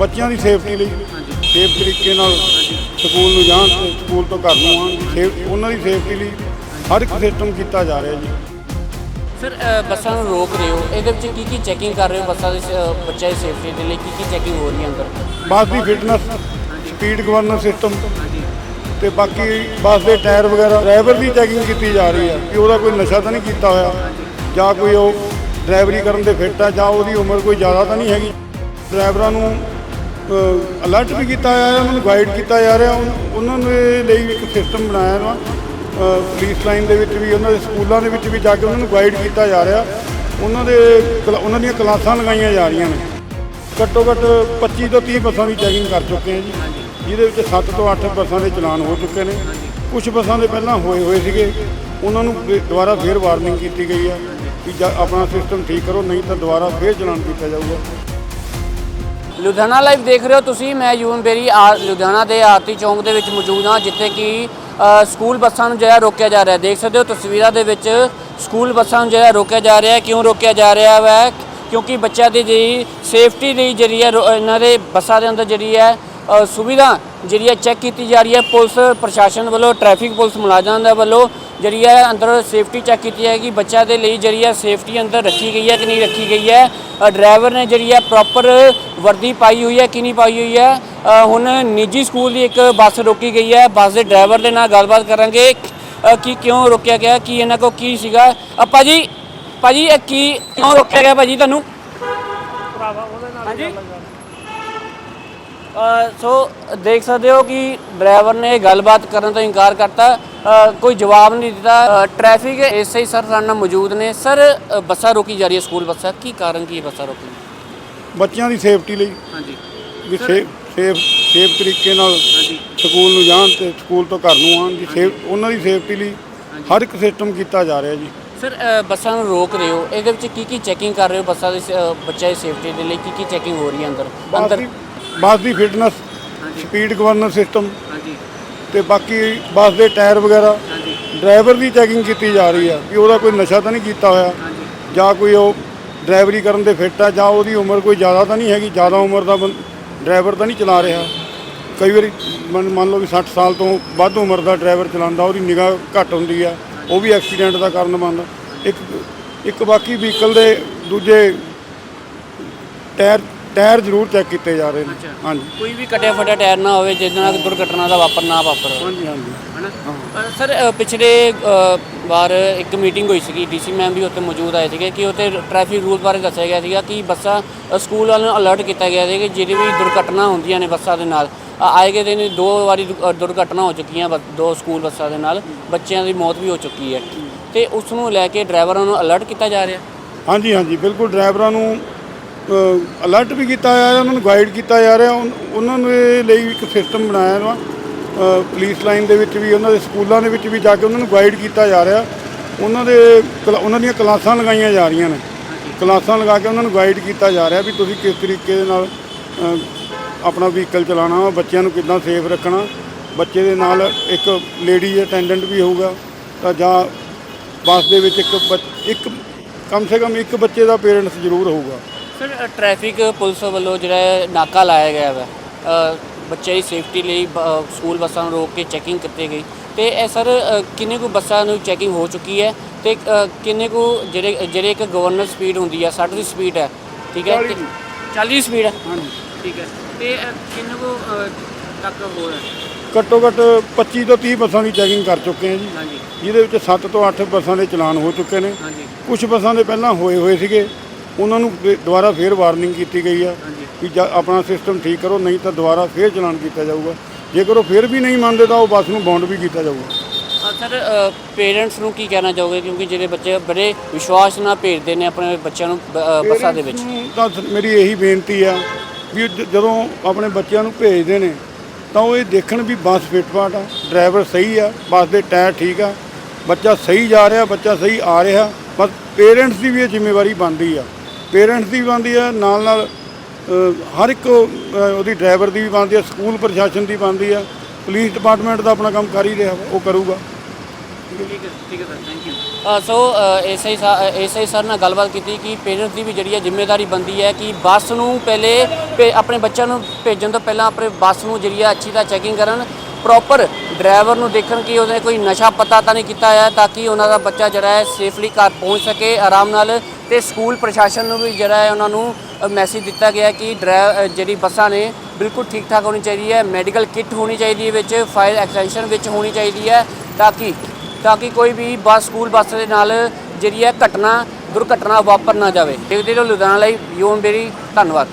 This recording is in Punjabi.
ਬੱਚਿਆਂ ਦੀ ਸੇਫਟੀ ਲਈ ਸੇਫ ਤਰੀਕੇ ਨਾਲ ਸਕੂਲ ਨੂੰ ਜਾਣ ਤੇ ਸਕੂਲ ਤੋਂ ਘਰ ਨੂੰ ਆਉਣ ਸੇਫ ਉਹਨਾਂ ਦੀ ਸੇਫਟੀ ਲਈ ਹਰ ਇੱਕ ਸਿਸਟਮ ਕੀਤਾ ਜਾ ਰਿਹਾ ਜੀ। ਸਰ ਬੱਸਾਂ ਨੂੰ ਰੋਕ ਰਹੇ ਹੋ। ਇਹਦੇ ਵਿੱਚ ਕੀ ਕੀ ਚੈਕਿੰਗ ਕਰ ਰਹੇ ਹੋ ਬੱਸਾਂ ਦੀ ਬੱਚਿਆਂ ਦੀ ਸੇਫਟੀ ਦੇ ਲਈ? ਕੀ ਕੀ ਚੈਕਿੰਗ ਹੋ ਰਹੀ ਹੈ ਅੰਦਰ? ਬੱਸ ਦੀ ਫਿਟਨੈਸ ਸਪੀਡ ਗਵਰਨਰ ਸਿਸਟਮ ਤੇ ਬਾਕੀ ਬੱਸ ਦੇ ਟਾਇਰ ਵਗੈਰਾ। ਡਰਾਈਵਰ ਦੀ ਚੈਕਿੰਗ ਕੀਤੀ ਜਾ ਰਹੀ ਹੈ ਕਿ ਉਹਦਾ ਕੋਈ ਨਸ਼ਾ ਤਾਂ ਨਹੀਂ ਕੀਤਾ ਹੋਇਆ? ਜਾਂ ਕੋਈ ਉਹ ਡਰਾਈਵਰੀ ਕਰਨ ਦੇ ਫਿੱਟ ਆ ਜਾਂ ਉਹਦੀ ਉਮਰ ਕੋਈ ਜ਼ਿਆਦਾ ਤਾਂ ਨਹੀਂ ਹੈਗੀ? ਡਰਾਈਵਰਾਂ ਨੂੰ ਅਲਰਟ ਵੀ ਕੀਤਾ ਜਾ ਰਿਹਾ, ਉਹਨਾਂ ਨੂੰ ਗਾਈਡ ਕੀਤਾ ਜਾ ਰਿਹਾ। ਉਨ- ਉਹਨਾਂ ਦੇ ਲਈ ਇੱਕ ਸਿਸਟਮ ਬਣਾਇਆ ਵਾ। ਪੁਲਿਸ ਲਾਈਨ ਦੇ ਵਿੱਚ ਵੀ, ਉਹਨਾਂ ਦੇ ਸਕੂਲਾਂ ਦੇ ਵਿੱਚ ਵੀ ਜਾ ਕੇ ਉਹਨਾਂ ਨੂੰ ਗਾਈਡ ਕੀਤਾ ਜਾ ਰਿਹਾ। ਉਹਨਾਂ ਦੇ ਕਲਾ- ਉਹਨਾਂ ਦੀਆਂ ਕਲਾਸਾਂ ਲਗਾਈਆਂ ਜਾ ਰਹੀਆਂ ਨੇ। ਘੱਟੋ ਘੱਟ 25 ਤੋਂ 30 ਬੱਸਾਂ ਦੀ ਚੈਕਿੰਗ ਕਰ ਚੁੱਕੇ ਹਾਂ ਜੀ। ਜਿਹਦੇ ਵਿੱਚ 7 ਤੋਂ 8 ਬੱਸਾਂ ਦੇ ਚਲਾਨ ਹੋ ਚੁੱਕੇ ਨੇ। ਕੁਝ ਬੱਸਾਂ ਦੇ ਪਹਿਲਾਂ ਹੋਏ ਹੋਏ ਸੀਗੇ। ਉਹਨਾਂ ਨੂੰ ਦੁਬਾਰਾ ਫੇਰ ਵਾਰਨਿੰਗ ਕੀਤੀ ਗਈ ਆ ਕਿ ਜਾਂ ਆਪਣਾ ਸਿਸਟਮ ਠੀਕ ਕਰੋ, ਨਹੀਂ ਤਾਂ ਦੁਬਾਰਾ ਫੇਰ ਚਲਾਨ ਕੀਤਾ ਜਾਊਗਾ। ਲੁਧਿਆਣਾ ਲਾਈਵ ਦੇਖ ਰਹੇ ਹੋ ਤੁਸੀਂ। ਮੈਂ ਯੂਨ ਬੇਰੀ, ਆ ਲੁਧਿਆਣਾ ਦੇ ਆਰਤੀ ਚੌਂਕ ਦੇ ਵਿੱਚ ਮੌਜੂਦ ਹਾਂ, ਜਿੱਥੇ ਕਿ ਸਕੂਲ ਬੱਸਾਂ ਨੂੰ ਜਿਹੜਾ ਰੋਕਿਆ ਜਾ ਰਿਹਾ। ਦੇਖ ਸਕਦੇ ਹੋ ਤਸਵੀਰਾਂ ਦੇ ਵਿੱਚ ਸਕੂਲ ਬੱਸਾਂ ਨੂੰ ਜਿਹੜਾ ਰੋਕਿਆ ਜਾ ਰਿਹਾ। ਕਿਉਂ ਰੋਕਿਆ ਜਾ ਰਿਹਾ ਹੈ ਕਿਉਂਕਿ ਬੱਚਿਆਂ ਦੀ ਜਿਹੜੀ ਸੇਫਟੀ ਲਈ ਜਿਹੜੀ ਹੈ, ਰੋ- ਇਹਨਾਂ ਦੇ ਬੱਸਾਂ ਦੇ ਅੰਦਰ ਜਿਹੜੀ ਹੈ ਸੁਵਿਧਾ ਜਿਹੜੀ ਹੈ ਚੈੱਕ ਕੀਤੀ ਜਾ ਰਹੀ ਹੈ। ਪੁਲਿਸ ਪ੍ਰਸ਼ਾਸਨ ਵੱਲੋਂ, ਟ੍ਰੈਫਿਕ ਪੁਲਿਸ ਮੁਲਾਜ਼ਮਾਂ ਦੇ ਵੱਲੋਂ ਜਿਹੜੀ ਹੈ, ਅੰਦਰ ਸੇਫਟੀ ਚੈੱਕ ਕੀਤੀ ਜਾਏਗੀ। ਬੱਚਿਆਂ ਦੇ ਲਈ ਜਿਹੜੀ ਹੈ, ਸੇਫਟੀ ਅੰਦਰ ਰੱਖੀ ਗਈ ਹੈ ਕਿ ਨਹੀਂ ਰੱਖੀ ਗਈ ਹੈ? ਡਰਾਈਵਰ ਨੇ ਜਿਹੜੀ ਹੈ, ਪ੍ਰੋਪਰ ਵਰਦੀ ਪਾਈ ਹੋਈ ਹੈ ਕਿ ਨਹੀਂ ਪਾਈ ਹੋਈ ਹੈ? ਹੁਣ ਨਿੱਜੀ ਸਕੂਲ ਦੀ ਇੱਕ ਬੱਸ ਰੋਕੀ ਗਈ ਹੈ ਬੱਸ ਦੇ ਡਰਾਈਵਰ ਦੇ ਨਾਲ ਗੱਲਬਾਤ ਕਰਾਂਗੇ। ਕਿ ਕਿਉਂ ਰੋਕਿਆ ਗਿਆ ਕੀ ਇਹਨਾਂ ਕੋ ਕੀ ਸੀਗਾ? ਅ, ਭਾਜੀ ਭਾਜੀ ਇਹ ਕੀ ਕਿਉਂ ਰੋਕਿਆ ਗਿਆ ਭਾਜੀ ਤੁਹਾਨੂੰ? ਹਾਂਜੀ। ਅ, ਸੋ ਦੇਖ ਸਕਦੇ ਹੋ ਕਿ ਡਰਾਈਵਰ ਨੇ ਗੱਲਬਾਤ ਕਰਨ ਤੋਂ ਇਨਕਾਰ ਕਰਤਾ। ਕੋਈ ਜਵਾਬ ਨਹੀਂ ਦਿੱਤਾ। ਟ੍ਰੈਫਿਕ ਐਸਆਈ ਸਰ ਸਾਡੇ ਨਾਲ ਮੌਜੂਦ ਨੇ। ਸਰ ਬੱਸਾਂ ਰੋਕੀ ਜਾ ਰਹੀ ਹੈ ਸਕੂਲ ਬੱਸਾਂ। ਕੀ ਕਾਰਨ ਕੀ ਹੈ ਬੱਸਾਂ ਰੋਕੀ ਬੱਚਿਆਂ ਦੀ ਸੇਫਟੀ ਲਈ ਹਾਂਜੀ। ਵੀ ਸੇਫ ਸੇਫ ਸੇਫ ਤਰੀਕੇ ਨਾਲ ਸਕੂਲ ਨੂੰ ਜਾਣ ਤੇ ਸਕੂਲ ਤੋਂ ਘਰ ਨੂੰ ਆਉਣ ਦੀ ਸੇਫ ਉਹਨਾਂ ਦੀ ਸੇਫਟੀ ਲਈ ਹਰ ਇੱਕ ਸਿਸਟਮ ਕੀਤਾ ਜਾ ਰਿਹਾ ਜੀ। ਸਰ ਅ, ਬੱਸਾਂ ਨੂੰ ਰੋਕ ਰਹੇ ਹੋ। ਇਹਦੇ ਵਿੱਚ ਕੀ ਕੀ ਚੈਕਿੰਗ ਕਰ ਰਹੇ ਹੋ ਬੱਸਾਂ ਦੀ ਸ- ਅ, ਬੱਚਿਆਂ ਦੀ ਸੇਫਟੀ ਦੇ ਲਈ? ਕੀ ਕੀ ਚੈਕਿੰਗ ਹੋ ਰਹੀ ਹੈ ਅੰਦਰ? ਬੱਸ ਅੰਦਰ ਦੀ ਬੱਸ ਦੀ ਫਿਟਨੈਸ ਸਪੀਡ ਗਵਰਨਰ ਸਿਸਟਮ ਹਾਂਜੀ। ਤੇ ਬਾਕੀ ਬੱਸ ਦੇ ਟਾਇਰ ਵਗੈਰਾ। ਹਾਂਜੀ। ਡਰਾਈਵਰ ਦੀ ਚੈਕਿੰਗ ਕੀਤੀ ਜਾ ਰਹੀ ਆ ਕਿ ਉਹਦਾ ਕੋਈ ਨਸ਼ਾ ਤਾਂ ਨਹੀਂ ਕੀਤਾ ਹੋਇਆ? ਜਾਂ ਕੋਈ ਉਹ ਡਰਾਈਵਰੀ ਕਰਨ ਦੇ ਫਿੱਟ ਆ ਜਾਂ ਉਹਦੀ ਉਮਰ ਕੋਈ ਜ਼ਿਆਦਾ ਤਾਂ ਨਹੀਂ ਹੈਗੀ, ਜ਼ਿਆਦਾ ਉਮਰ ਦਾ ਬੰ- ਡਰਾਈਵਰ ਤਾਂ ਨਹੀਂ ਚਲਾ ਰਿਹਾ। ਕਈ ਵਾਰੀ ਮੰਨ ਮੰਨ ਲਓ ਵੀ 60 ਸਾਲ ਤੋਂ ਵੱਧ ਉਮਰ ਦਾ ਡਰਾਈਵਰ ਚਲਾਉਂਦਾ, ਉਹਦੀ ਨਿਗਾਹ ਘੱਟ ਹੁੰਦੀ ਆ, ਉਹ ਵੀ ਐਕਸੀਡੈਂਟ ਦਾ ਕਾਰਨ ਬਣਦਾ। ਇੱਕ ਇੱਕ ਬਾਕੀ ਵਹੀਕਲ ਦੇ ਦੂਜੇ ਟਾਇਰ ਟਾਇਰ ਜ਼ਰੂਰ ਚੈੱਕ ਕੀਤੇ ਜਾ ਰਹੇ ਨੇ। ਹਾਂਜੀ। ਕੋਈ ਵੀ ਕਟਿਆ ਫਟਿਆ ਟਾਇਰ ਨਾ ਹੋਵੇ ਜਿਸ ਨਾਲ ਦੁਰਘਟਨਾ ਦਾ ਵਾਪਰ ਨਾ ਵਾਪਰ ਹਾਂਜੀ ਹਾਂਜੀ। ਹਨਾ? ਸਰ ਅ, ਪਿਛਲੇ ਅ, ਵਾਰ ਇੱਕ ਮੀਟਿੰਗ ਹੋਈ ਸੀਗੀ ਡੀਸੀ ਮੈਮ ਵੀ ਉੱਥੇ ਮੌਜੂਦ ਆਏ ਸੀਗੇ ਕਿ ਉੱਥੇ ਟ੍ਰੈਫਿਕ ਰੂਲ ਬਾਰੇ ਦੱਸਿਆ ਗਿਆ ਸੀਗਾ ਕਿ ਬੱਸਾਂ ਅ, ਸਕੂਲ ਵਾਲਿਆਂ ਨੂੰ ਅਲਰਟ ਕੀਤਾ ਗਿਆ ਸੀ ਕਿ ਜਿਹੜੀ ਵੀ ਦੁਰਘਟਨਾ ਹੁੰਦੀਆਂ ਨੇ ਬੱਸਾਂ ਦੇ ਨਾਲ। ਅ, ਆਏ ਗਏ ਦਿਨ ਦੋ ਵਾਰੀ ਦੁ- ਅ, ਦੁਰਘਟਨਾ ਹੋ ਚੁੱਕੀਆਂ ਬ- ਦੋ ਸਕੂਲ ਬੱਸਾਂ ਦੇ ਨਾਲ ਬੱਚਿਆਂ ਦੀ ਮੌਤ ਵੀ ਹੋ ਚੁੱਕੀ ਹੈ। ਤੇ ਉਸ ਨੂੰ ਲੈ ਕੇ ਡਰਾਈਵਰਾਂ ਨੂੰ ਅਲਰਟ ਕੀਤਾ ਜਾ ਰਿਹਾ? ਹਾਂਜੀ ਹਾਂਜੀ। ਬਿਲਕੁਲ ਡਰਾਈਵਰਾਂ ਨੂੰ ਅਲਰਟ ਵੀ ਕੀਤਾ ਜਾ ਰਿਹਾ ਉਹਨਾਂ ਨੂੰ ਗਾਈਡ ਕੀਤਾ ਜਾ ਰਿਹਾ ਉਨ- ਉਹਨਾਂ ਦੇ ਲਈ ਇੱਕ ਸਿਸਟਮ ਬਣਾਇਆ ਵਾ। ਅ, ਪੁਲਿਸ ਲਾਈਨ ਦੇ ਵਿੱਚ ਵੀ ਉਹਨਾਂ ਦੇ ਸਕੂਲਾਂ ਦੇ ਵਿੱਚ ਵੀ ਜਾ ਕੇ ਉਹਨਾਂ ਨੂੰ ਗਾਈਡ ਕੀਤਾ ਜਾ ਰਿਹਾ। ਉਹਨਾਂ ਦੇ ਕਲਾ- ਉਹਨਾਂ ਦੀਆਂ ਕਲਾਸਾਂ ਲਗਾਈਆਂ ਜਾ ਰਹੀਆਂ ਨੇ। ਕਲਾਸਾਂ ਲਗਾ ਕੇ ਉਹਨਾਂ ਨੂੰ ਗਾਈਡ ਕੀਤਾ ਜਾ ਰਿਹਾ ਵੀ ਤੁਸੀਂ ਕਿਸ ਤਰੀਕੇ ਦੇ ਨਾਲ ਆਪਣਾ ਵਹੀਕਲ ਚਲਾਉਣਾ ਵਾ ਬੱਚਿਆਂ ਨੂੰ ਕਿੱਦਾਂ ਸੇਫ ਰੱਖਣਾ। ਬੱਚੇ ਦੇ ਨਾਲ ਇੱਕ ਲੇਡੀ ਅਟੈਂਡੈਂਟ ਵੀ ਹੋਊਗਾ ਤਾਂ ਜਾਂ ਬੱਸ ਦੇ ਵਿੱਚ ਇੱਕ ਬੱਚ- ਇੱਕ ਕਮ ਸੇ ਕਮ ਇੱਕ ਬੱਚੇ ਦਾ ਪੇਰੈਂਟਸ ਜ਼ਰੂਰ ਹੋਊਗਾ। ਸਰ ਟ੍ਰੈਫਿਕ ਪੁਲਿਸ ਵੱਲੋਂ ਜਿਹੜਾ ਹੈ ਨਾਕਾ ਲਾਇਆ ਗਿਆ ਵਾ। ਅ, ਬੱਚੇ ਦੀ ਸੇਫਟੀ ਲਈ ਸਕੂਲ ਬੱਸਾਂ ਨੂੰ ਰੋਕ ਕੇ ਚੈਕਿੰਗ ਕੀਤੀ ਗਈ ਤੇ ਇਹ ਸਰ ਕਿੰਨੇ ਕੁ ਬੱਸਾਂ ਨੂੰ ਚੈਕਿੰਗ ਹੋ ਚੁੱਕੀ ਹੈ ਤੇ ਕਿੰਨੇ ਕੁ ਜਿਹੜੇ ਜਿਹੜੇ ਇੱਕ ਗਵਰਨਰ ਸਪੀਡ ਹੁੰਦੀ ਹੈ 60 ਦੀ ਸਪੀਡ ਹੈ ਠੀਕ ਹੈ? 40 ਦੀ। 40 ਦੀ ਸਪੀਡ ਹੈ? ਹਾਂਜੀ। ਠੀਕ ਹੈ। ਤੇ ਕਿੰਨੇ ਕੁ ਤੱਕ ਹੋ ਹੈ? ਘੱਟੋ ਘੱਟ 25 ਤੋਂ 30 ਬੱਸਾਂ ਦੀ ਚੈਕਿੰਗ ਕਰ ਚੁੱਕੇ ਹਾਂ ਜੀ। ਹਾਂਜੀ। ਜਿਹਦੇ ਵਿੱਚ 7 ਤੋਂ 8 ਬੱਸਾਂ ਦੇ ਚਲਾਨ ਹੋ ਚੁੱਕੇ ਨੇ। ਹਾਂਜੀ। ਕੁਝ ਬੱਸਾਂ ਦੇ ਪਹਿਲਾਂ ਹੋਏ ਹੋਏ ਸੀਗੇ। ਉਹਨਾਂ ਨੂੰ ਦੁਬਾਰਾ ਫੇਰ ਵਾਰਨਿੰਗ ਕੀਤੀ ਗਈ ਆ ਕਿ ਜਾਂ ਆਪਣਾ ਸਿਸਟਮ ਠੀਕ ਕਰੋ ਨਹੀਂ ਤਾਂ ਦੁਬਾਰਾ ਫੇਰ ਚਲਾਨ ਕੀਤਾ ਜਾਊਗਾ। ਜੇਕਰ ਉਹ ਫੇਰ ਵੀ ਨਹੀਂ ਮੰਨਦੇ ਤਾਂ ਉਹ ਬੱਸ ਨੂੰ ਬੌਂਡ ਵੀ ਕੀਤਾ ਜਾਊਗਾ। ਸਰ ਪੇਰੈਂਟਸ ਨੂੰ ਕੀ ਕਹਿਣਾ ਚਾਹੋਗੇ? ਕਿਉਂਕਿ ਜਿਹੜੇ ਬੱਚੇ ਬੜੇ ਵਿਸ਼ਵਾਸ ਨਾਲ ਭੇਜਦੇ ਨੇ ਆਪਣੇ ਬੱਚਿਆਂ ਨੂੰ ਬ- ਬੱਸਾਂ ਦੇ ਵਿੱਚ। ਨੂੰ ਤਾਂ ਸ- ਮੇਰੀ ਇਹੀ ਬੇਨਤੀ ਆ ਵੀ ਜ- ਜਦੋਂ ਆਪਣੇ ਬੱਚਿਆਂ ਨੂੰ ਭੇਜਦੇ ਨੇ ਤਾਂ ਉਹ ਇਹ ਦੇਖਣ ਵੀ ਬੱਸ ਫਿਟਫਾਟ ਆ ਡਰਾਈਵਰ ਸਹੀ ਆ ਬੱਸ ਦੇ ਟਾਇਰ ਠੀਕ ਆ ਬੱਚਾ ਸਹੀ ਜਾ ਰਿਹਾ ਬੱਚਾ ਸਹੀ ਆ ਰਿਹਾ ਬਸ ਪੇਰੈਂਟਸ ਦੀ ਵੀ ਇਹ ਜ਼ਿੰਮੇਵਾਰੀ ਬਣਦੀ ਆ। ਪੇਰੈਂਟਸ ਦੀ ਵੀ ਬਣਦੀ ਹੈ ਨਾਲ ਨਾਲ ਹਰ ਇੱਕ ਉਹਦੀ ਡਰਾਈਵਰ ਦੀ ਵੀ ਬਣਦੀ ਹੈ ਸਕੂਲ ਪ੍ਰਸ਼ਾਸਨ ਦੀ ਬਣਦੀ ਹੈ ਪੁਲਿਸ ਡਿਪਾਰਟਮੈਂਟ ਦਾ ਆਪਣਾ ਕੰਮ ਕਰ ਹੀ ਰਿਹਾ, ਉਹ ਕਰੂਗਾ। ਠੀਕ ਹੈ ਠੀਕ ਹੈ sir thank you so SI SI sir ਨਾਲ ਗੱਲਬਾਤ ਕੀਤੀ ਕਿ ਪੇਰੈਂਟਸ ਦੀ ਵੀ ਜਿਹੜੀ ਹੈ ਜ਼ਿੰਮੇਵਾਰੀ ਬੰਦੀ ਹੈ ਕਿ ਬੱਸ ਨੂੰ ਪਹਿਲੇ ਆਪਣੇ ਬੱਚਿਆਂ ਨੂੰ ਭੇਜਣ ਤੋਂ ਪਹਿਲਾਂ ਆਪਣੇ ਬੱਸ ਨੂੰ ਜਿਹੜੀ ਹੈ ਅੱਛੀ ਤਰ੍ਹਾਂ ਚੈਕਿੰਗ ਕਰਨ ਪ੍ਰੋਪਰ ਡਰਾਈਵਰ ਨੂੰ ਦੇਖਣ ਕਿ ਉਹਨੇ ਕੋਈ ਨਸ਼ਾ ਪਤਾ ਤਾਂ ਨਹੀਂ ਕੀਤਾ ਹੈ ਤਾਂ ਕਿ ਉਹਨਾਂ ਦਾ ਬੱਚਾ ਜਿਹੜਾ ਹੈ ਸੇਫਲੀ ਘਰ ਪਹੁੰਚ ਸਕੇ, ਆਰਾਮ ਨਾਲ ਤੇ ਸਕੂਲ ਪ੍ਰਸ਼ਾਸਨ ਨੂੰ ਵੀ ਜਿਹੜਾ ਹੈ ਉਹਨਾਂ ਨੂੰ ਮੈਸੇਜ ਦਿੱਤਾ ਗਿਆ ਕਿ ਡਰਾਈਵ ਜਿਹੜੀ ਬੱਸਾਂ ਨੇ ਬਿਲਕੁਲ ਠੀਕ ਠਾਕ ਹੋਣੀ ਚਾਹੀਦੀ ਹੈ ਮੈਡੀਕਲ ਕਿੱਟ ਹੋਣੀ ਚਾਹੀਦੀ ਹੈ ਵਿੱਚ ਫਾਇਰ ਐਕਸਟੈਂਸ਼ਨ ਵਿੱਚ ਹੋਣੀ ਚਾਹੀਦੀ ਹੈ ਤਾਂ ਕਿ ਤਾਂ ਕਿ ਕੋਈ ਵੀ ਬੱਸ, ਸਕੂਲ ਬੱਸ ਦੇ ਨਾਲ ਜਿਹੜੀ ਹੈ ਘਟਨਾ, ਦੁਰਘਟਨਾ ਵਾਪਰ ਨਾ ਜਾਵੇ। ਦੇਖਦੇ ਰਹੋ ਲੁਧਿਆਣਾ ਲਈ, ਯੋਨ ਬੇਰੀ, ਧੰਨਵਾਦ।